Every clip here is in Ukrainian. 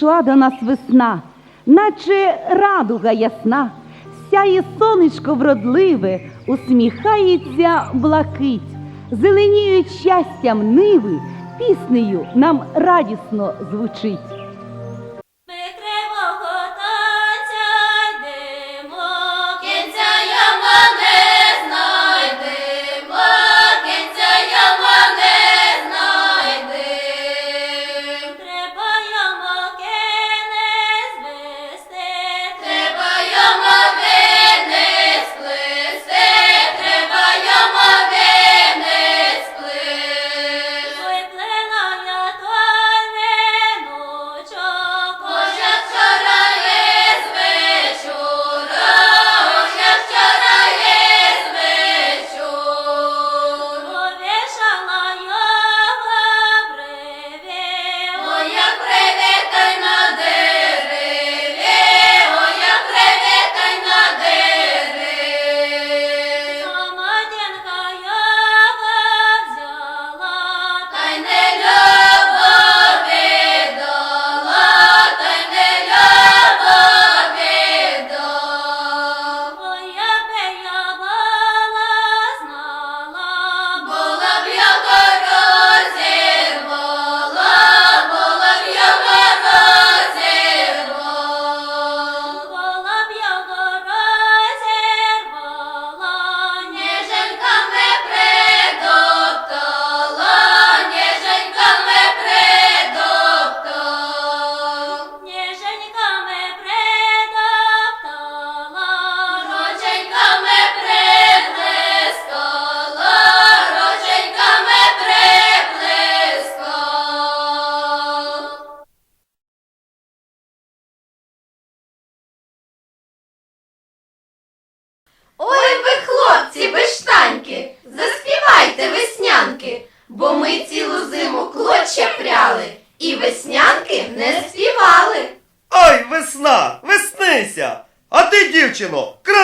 прийшла до нас весна, наче радуга ясна, сяє сонечко вродливе, усміхається блакить, зеленіють щастям ниви, піснею нам радісно звучить.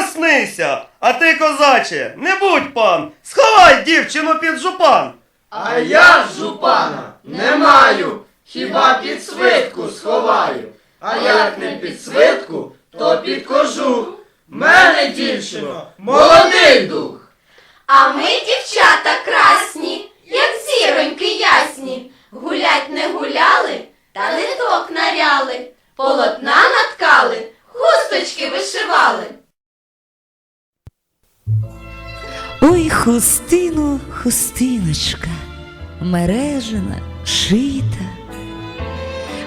Дівчино! А ти, козаче, не будь пан! Сховай дівчину під жупан! А я жупана не маю, хіба під свитку сховаю. А як не під свитку, то під кожух. Мене, дівчино, молодий дух. А ми, дівчата красні, як зіроньки ясні, гулять не гуляли, та ниток наряли, полотна наткали, хусточки вишивали. Ой, хустину, хустиночка, мережена, шита.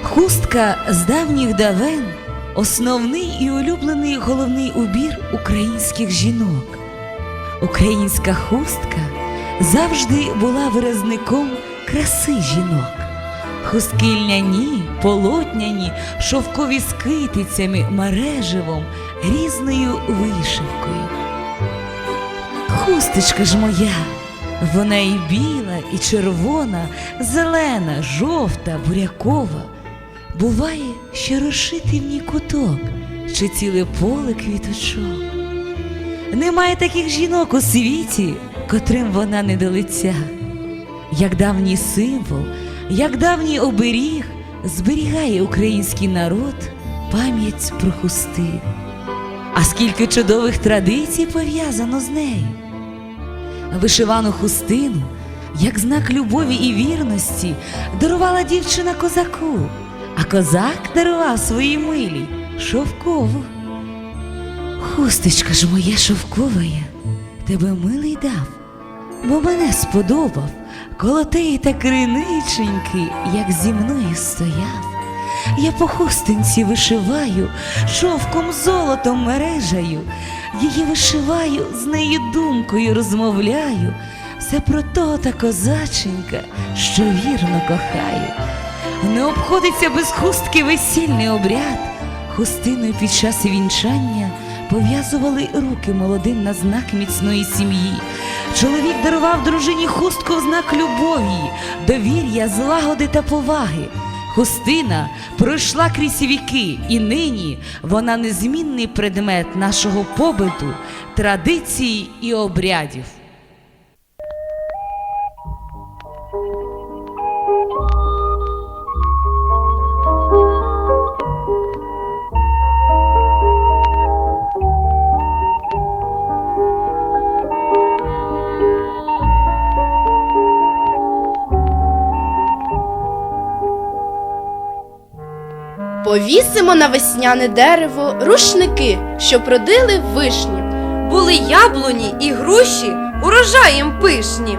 Хустка з давніх давен основний і улюблений головний убір українських жінок. Українська хустка завжди була виразником краси жінок. Хустки льняні, полотняні, шовкові з китицями, мереживом, різною вишивкою. Хусточка ж моя, вона і біла, і червона, зелена, жовта, бурякова. Буває, що розшитий в ній куток чи ціле поле квіточок. Немає таких жінок у світі, котрим вона не до лиця. Як давній символ, як давній оберіг зберігає український народ пам'ять про хусти. А скільки чудових традицій пов'язано з нею. Вишивану хустину, як знак любові і вірності, дарувала дівчина козаку, а козак дарував своїй милій шовкову. Хусточка ж моя шовковая, тебе милий дав, бо мене сподобав, колотий та криниченький, як зі мною стояв. Я по хустинці вишиваю, шовком золотом мережаю, її вишиваю, з нею думкою розмовляю. Все про того та козаченька, що вірно кохаю. Не обходиться без хустки весільний обряд. Хустиною під час вінчання пов'язували руки молодим на знак міцної сім'ї. Чоловік дарував дружині хустку в знак любові, довір'я, злагоди та поваги. Хустина пройшла крізь віки, і нині вона незмінний предмет нашого побиту, традицій і обрядів. Повісимо на весняне дерево рушники, що продили вишні. Були яблуні і груші урожаєм пишні.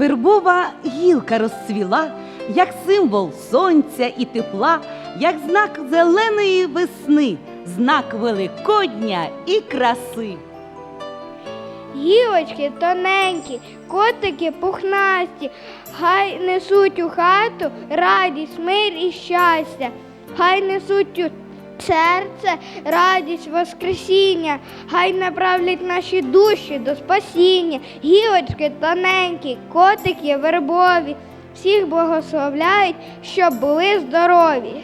Вербова гілка розцвіла, як символ сонця і тепла, як знак зеленої весни, знак Великодня і краси. Гілочки тоненькі, котики пухнасті, хай несуть у хату радість, мир і щастя, хай несуть у серце радість Воскресіння, хай направлять наші душі до спасіння. Гілочки тоненькі, котики вербові, всіх благословляють, щоб були здорові.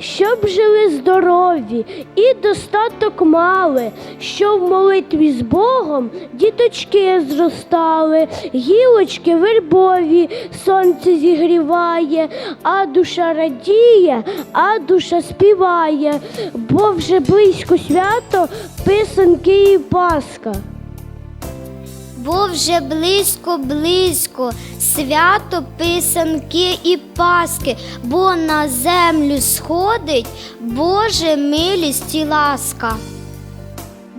Щоб жили здорові і достаток мали, щоб в молитві з Богом діточки зростали, гілочки вербові, сонце зігріває, а душа радіє, а душа співає, бо вже близько свято писанки і Пасха. Бо вже близько, близько, свято писанки і паски, бо на землю сходить Боже милість і ласка.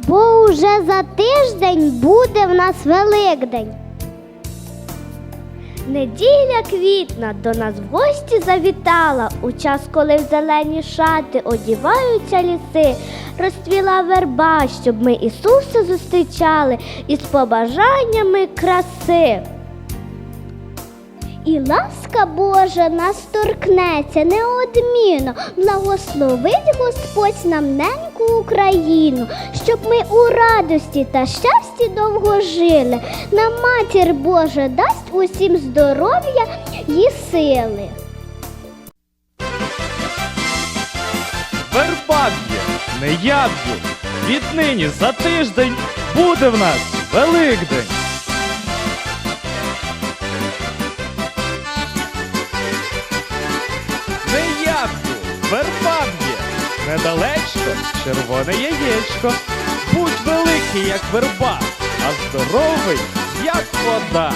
Бо уже за тиждень буде в нас Великдень. Неділя квітна до нас в гості завітала у час, коли в зелені шати одіваються ліси, розцвіла верба, щоб ми Ісуса зустрічали із побажаннями краси. І ласка Божа нас торкнеться неодмінно, благословить Господь нам неньку Україну, щоб ми у радості та щасті довго жили. Нам матір Божа дасть усім здоров'я і сили. Вербаб'є, не яб'є. Віднині за тиждень буде в нас Великдень. Не яб'ю, вербаб'є, недалечко червоне яєчко. Будь великий, як верба, а здоровий, як вода.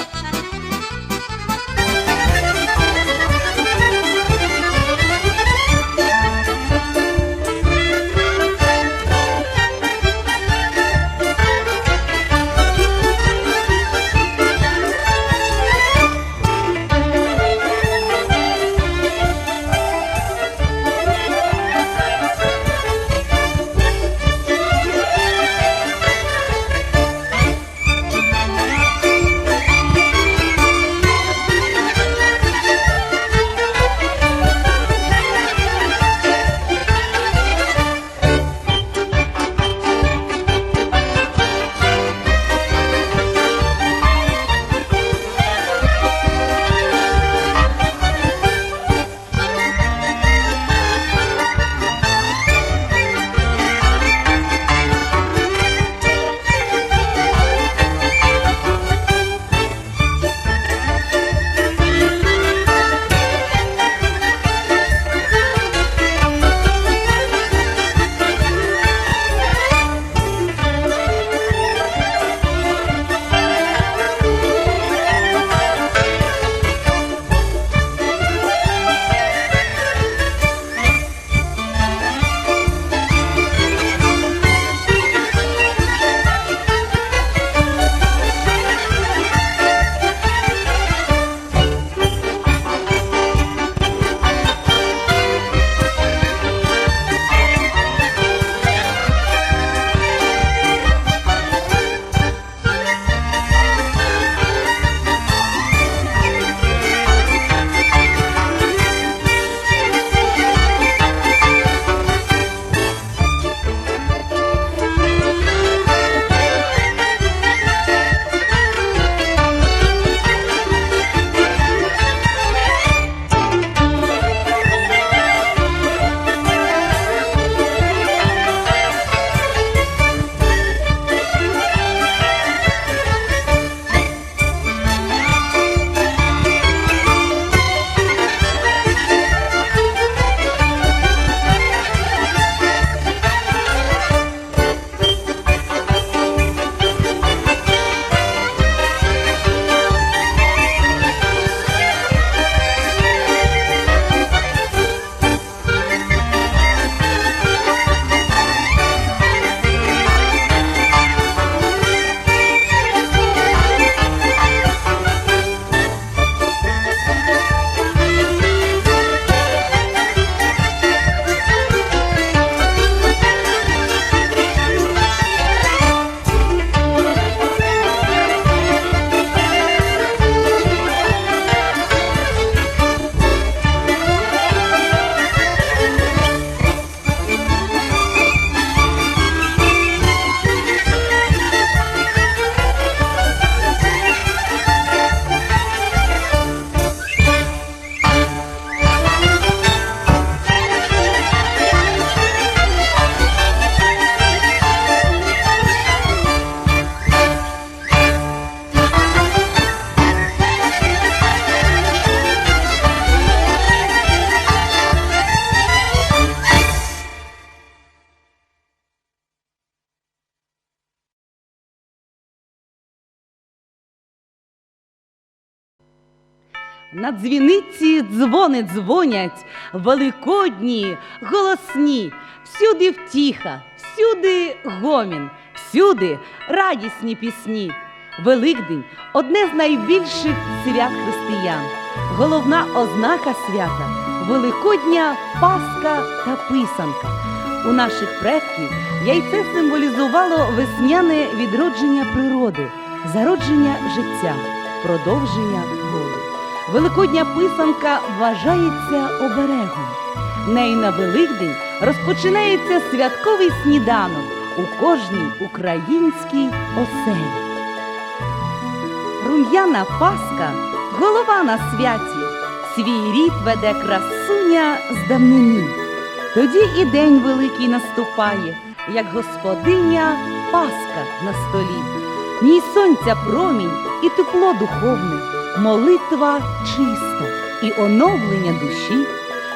На дзвіниці дзвони дзвонять, великодні, голосні, всюди втіха, всюди гомін, всюди радісні пісні. Великдень одне з найбільших свят християн, головна ознака свята великодня паска та писанка. У наших предків яйце символізувало весняне відродження природи, зародження життя, продовження роду. Великодня писанка вважається оберегом. неї на Великдень розпочинається святковий сніданок у кожній українській оселі. Рум'яна Паска голова на святі, свій рід веде красуня з давнини. Тоді і день великий наступає, як господиня Паска на столі. В ній сонця промінь і тепло духовне, молитва чиста і оновлення душі,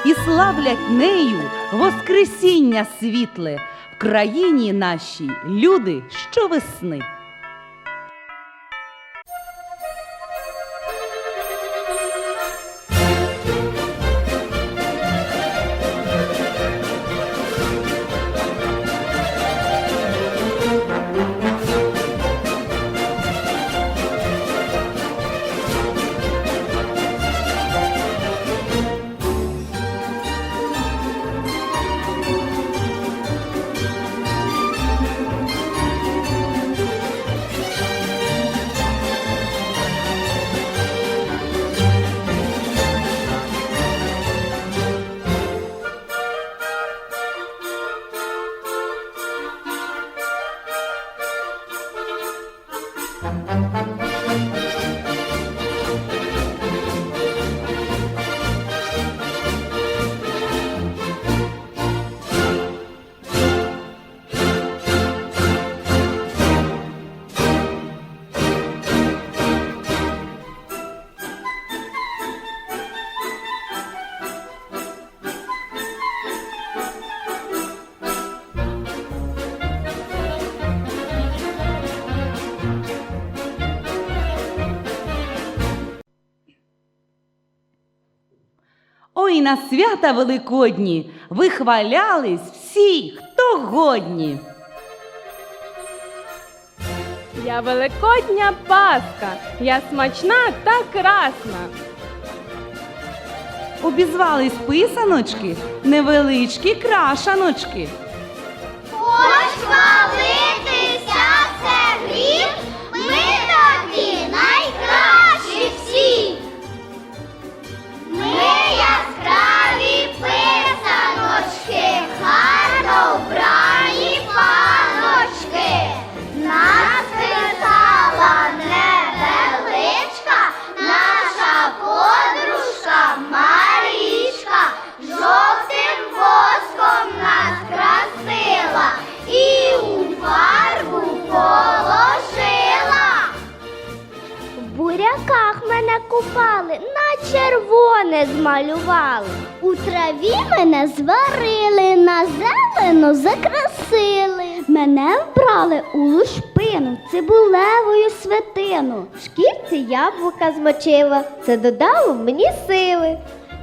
і славлять нею Воскресіння світле в країні нашій люди щовесни. На свята великодні вихвалялись всі, хто годні. Я великодня паска, я смачна та красна. Обізвались писаночки, невеличкі крашаночки. Хоч хвалитися яблука це додало мені сили.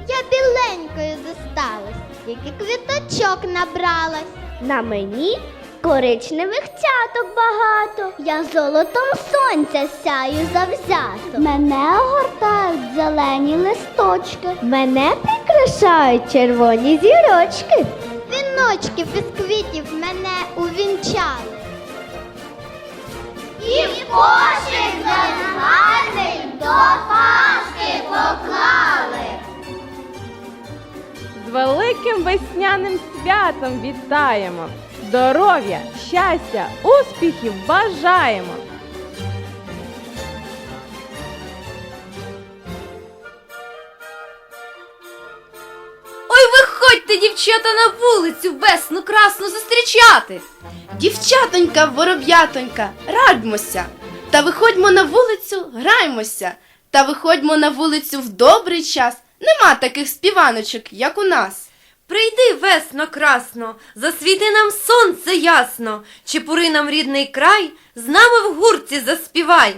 Я біленькою зосталась, тільки квіточок набралась. На мені коричневих цяток багато. Я золотом сонця сяю завзято. Мене огортають зелені листочки. Мене прикрашають червоні зірочки. Віночки без квітів мене увінчали. І в кошик гарний до Пасхи поклали. З великим весняним святом вітаємо. Здоров'я, щастя, успіхів бажаємо. Ой, виходьте, дівчата, на вулицю весну красну зустрічати. Дівчатонька, вороб'ятонька, радьмося. Та виходьмо на вулицю, граймося. Та виходьмо на вулицю в добрий час. Нема таких співаночок, як у нас. Прийди, весно красно, засвіти нам сонце ясно, чепури нам рідний край, з нами в гурті заспівай.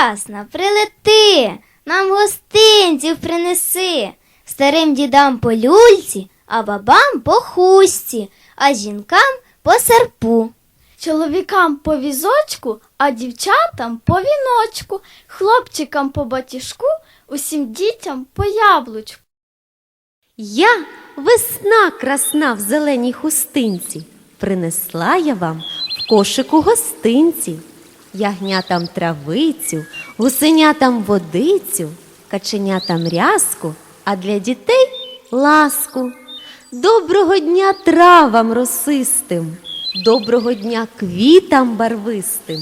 Красна, прилети, нам гостинців принеси. Старим дідам по люльці, а бабам по хустці, а жінкам по серпу. Чоловікам по візочку, а дівчатам по віночку, хлопчикам по батіжку, усім дітям по яблучку. Я весна красна в зеленій хустинці. Принесла я вам в кошику гостинці. Ягнятам травицю, гусенятам водицю, каченятам рязку, а для дітей ласку. Доброго дня травам росистим, доброго дня квітам барвистим,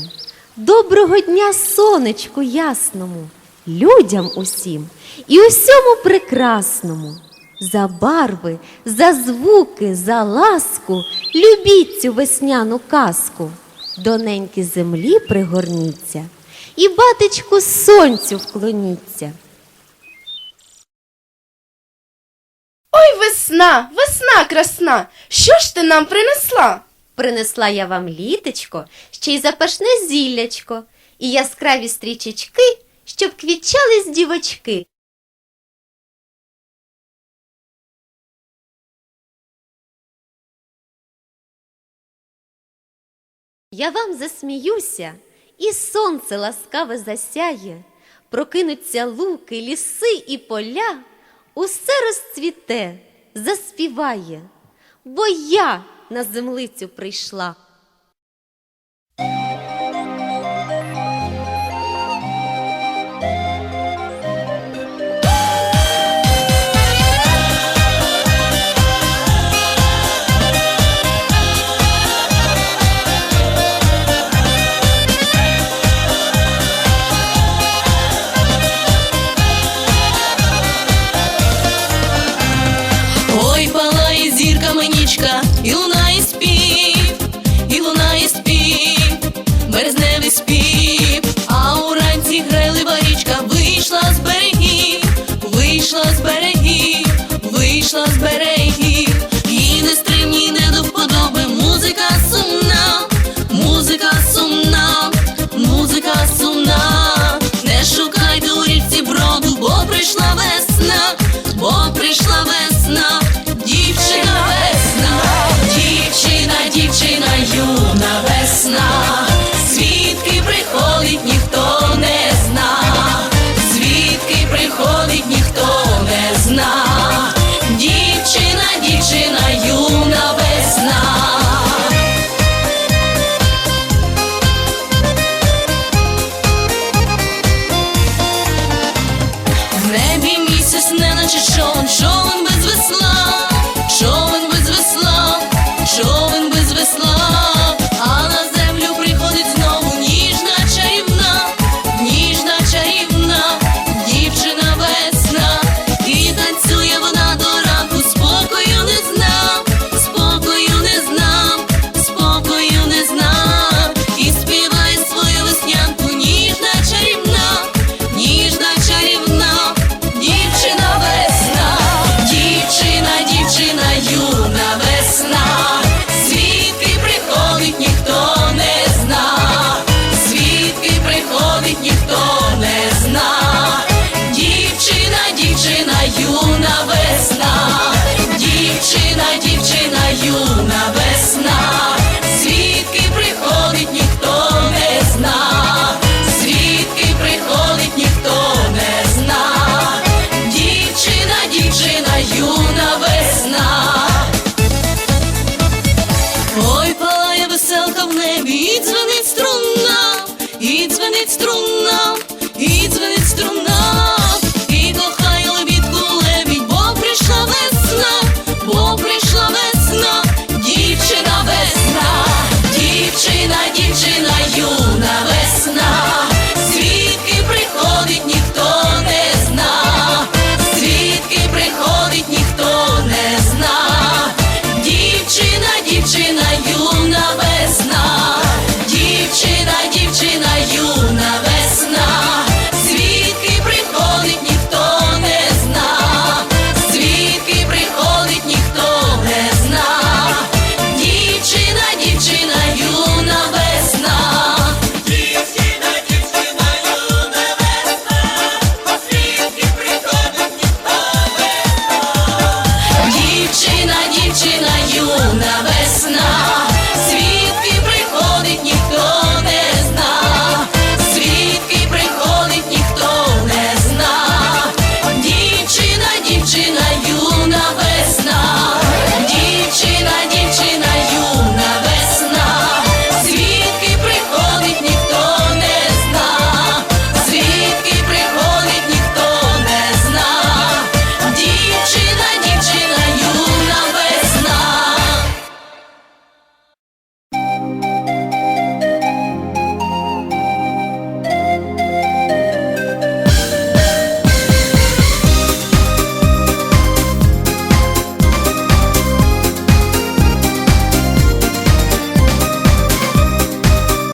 доброго дня сонечку ясному, людям усім і усьому прекрасному. За барви, за звуки, за ласку, любіть цю весняну казку. До неньки землі пригорніться і батечку сонцю вклоніться. Ой, весна, весна красна, що ж ти нам принесла? Принесла я вам літечко, ще й запашне зіллячко, і яскраві стрічечки, щоб квітчались дівочки. Я вам засміюся, і сонце ласкаве засяє, прокинуться луки, ліси і поля, усе розцвіте, заспіває, бо я на землицю прийшла. you will never